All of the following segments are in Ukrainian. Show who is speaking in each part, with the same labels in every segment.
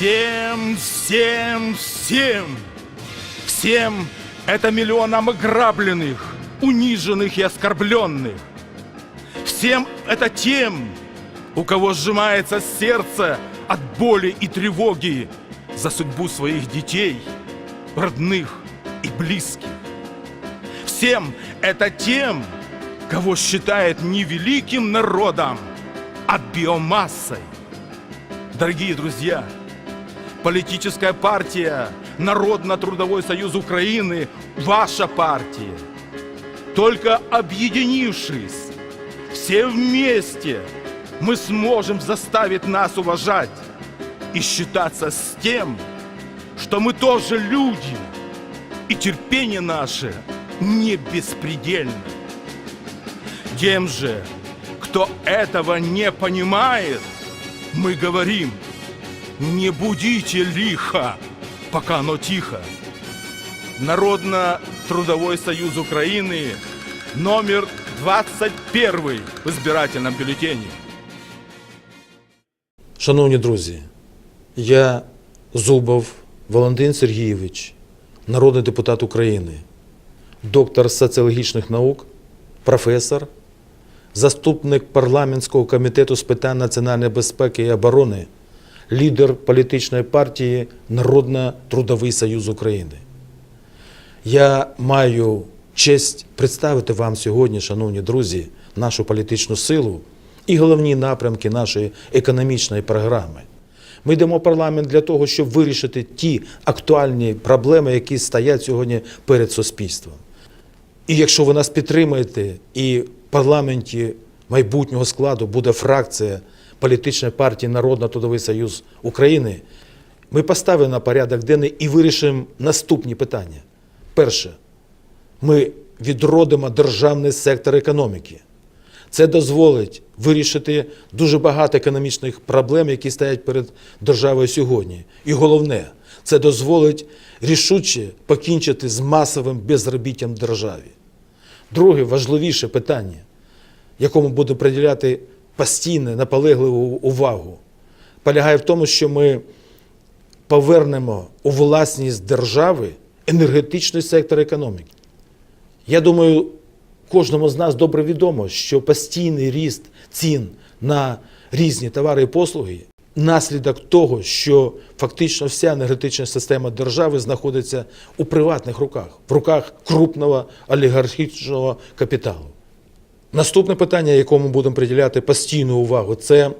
Speaker 1: Всем, всем, всем! Всем это миллионам ограбленных, униженных и оскорбленных. Всем это тем, у кого сжимается сердце от боли и тревоги за судьбу своих детей, родных и близких. Всем это тем, кого считает не великим народом, а биомассой. Дорогие друзья, политическая партия Народно-трудовой союз Украины – ваша партия. Только объединившись, все вместе мы сможем заставить нас уважать и считаться с тем, что мы тоже люди, и терпение наше не беспредельно. Тем же, кто этого не понимает, мы говорим, не будите лихо, пока оно тихо. Народно-трудовой союз Украины, номер 21 в избирательном бюллетене.
Speaker 2: Шановні друзі, я Зубов Валентин Сергійович, народний депутат України, доктор соціологічних наук, професор, заступник парламентського комітету з питань національної безпеки і оборони, лідер політичної партії Народно-Трудовий Союз України. Я маю честь представити вам сьогодні, шановні друзі, нашу політичну силу і головні напрямки нашої економічної програми. Ми йдемо в парламент для того, щоб вирішити ті актуальні проблеми, які стоять сьогодні перед суспільством. І якщо ви нас підтримаєте, і в парламенті майбутнього складу буде фракція політичної партії Народно-Трудовий Союз України, ми поставимо на порядок денний і вирішимо наступні питання. Перше, ми відродимо державний сектор економіки. Це дозволить вирішити дуже багато економічних проблем, які стоять перед державою сьогодні. І головне, це дозволить рішуче покінчити з масовим безробіттям в державі. Друге важливіше питання, якому будемо приділяти постійну, наполегливу увагу, полягає в тому, що ми повернемо у власність держави енергетичний сектор економіки. Я думаю, кожному з нас добре відомо, що постійний ріст цін на різні товари і послуги наслідок того, що фактично вся енергетична система держави знаходиться у приватних руках, в руках крупного олігархічного капіталу. Наступне питання, якому будемо приділяти постійну увагу, це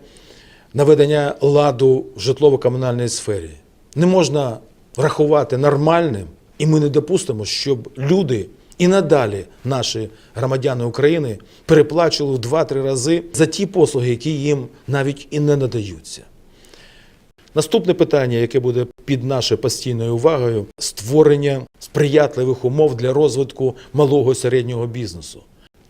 Speaker 2: наведення ладу в житлово-комунальній сфері. Не можна рахувати нормальним, і ми не допустимо, щоб люди і надалі, наші громадяни України, переплачували в 2-3 рази за ті послуги, які їм навіть і не надаються. Наступне питання, яке буде під нашою постійною увагою, створення сприятливих умов для розвитку малого і середнього бізнесу.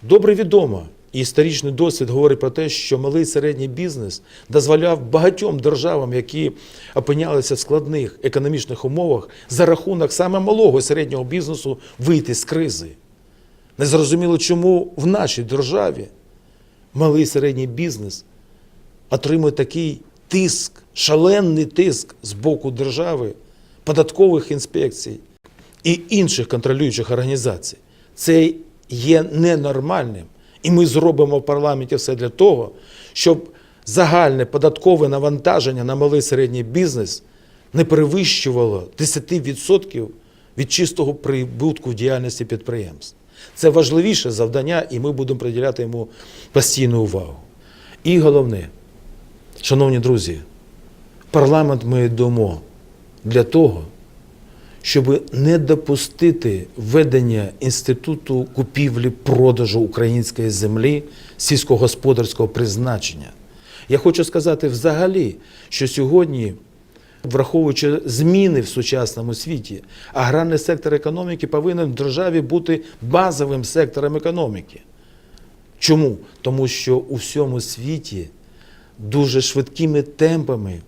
Speaker 2: Добре відомо, і історичний досвід говорить про те, що малий середній бізнес дозволяв багатьом державам, які опинялися в складних економічних умовах, за рахунок саме малого і середнього бізнесу вийти з кризи. Незрозуміло, чому в нашій державі малий і середній бізнес отримує такий тиск, шалений тиск з боку держави, податкових інспекцій і інших контролюючих організацій. Це є ненормальним. І ми зробимо в парламенті все для того, щоб загальне податкове навантаження на малий середній бізнес не перевищувало 10% від чистого прибутку в діяльності підприємств. Це важливіше завдання, і ми будемо приділяти йому постійну увагу. І головне, шановні друзі, парламент ми йдемо для того, щоб не допустити введення інституту купівлі-продажу української землі сільськогосподарського призначення. Я хочу сказати взагалі, що сьогодні, враховуючи зміни в сучасному світі, аграрний сектор економіки повинен в державі бути базовим сектором економіки. Чому? Тому що у всьому світі дуже швидкими темпами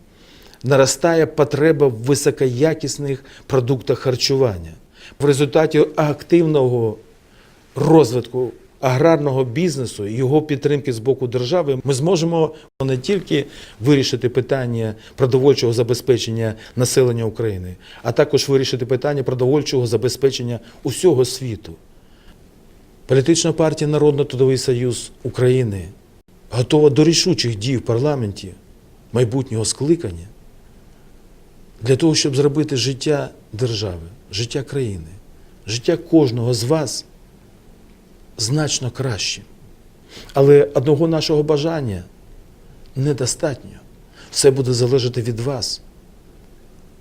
Speaker 2: наростає потреба в високоякісних продуктах харчування. В результаті активного розвитку аграрного бізнесу і його підтримки з боку держави ми зможемо не тільки вирішити питання продовольчого забезпечення населення України, а також вирішити питання продовольчого забезпечення усього світу. Політична партія Народно-Трудовий Союз України готова до рішучих дій в парламенті майбутнього скликання для того, щоб зробити життя держави, життя країни, життя кожного з вас значно кращим. Але одного нашого бажання недостатньо. Все буде залежати від вас.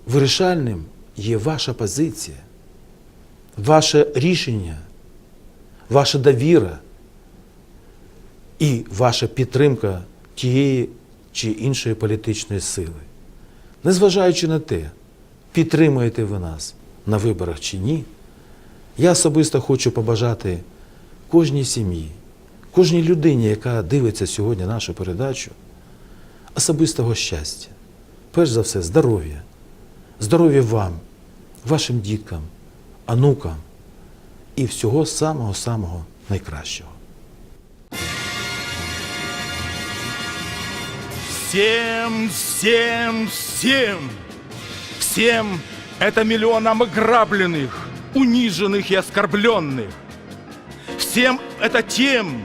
Speaker 2: Вирішальним є ваша позиція, ваше рішення, ваша довіра і ваша підтримка тієї чи іншої політичної сили. Незважаючи на те, підтримуєте ви нас на виборах чи ні, я особисто хочу побажати кожній сім'ї, кожній людині, яка дивиться сьогодні нашу передачу, особистого щастя. Перш за все, здоров'я. Здоров'я вам, вашим діткам, онукам і всього самого-самого найкращого.
Speaker 1: Всем, всем, всем, всем это миллионам ограбленных, униженных и оскорбленных. Всем это тем,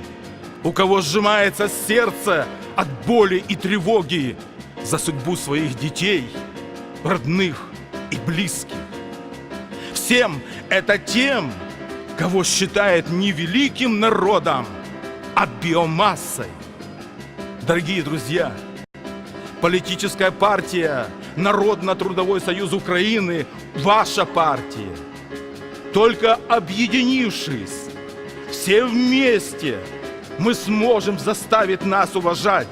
Speaker 1: у кого сжимается сердце от боли и тревоги за судьбу своих детей, родных и близких. Всем это тем, кого считает не великим народом, а биомассой. Дорогие друзья, политическая партия Народно-трудовой союз Украины – ваша партия. Только объединившись, все вместе мы сможем заставить нас уважать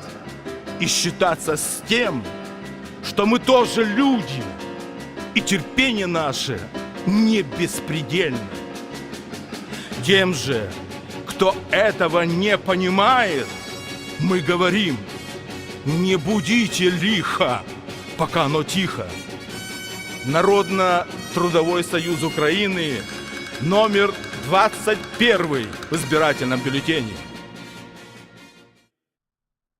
Speaker 1: и считаться с тем, что мы тоже люди, и терпение наше не беспредельно. Тем же, кто этого не понимает, мы говорим, не будите лихо, пока оно тихо. Народно-трудовой союз Украины, номер 21 в избирательном бюллетене.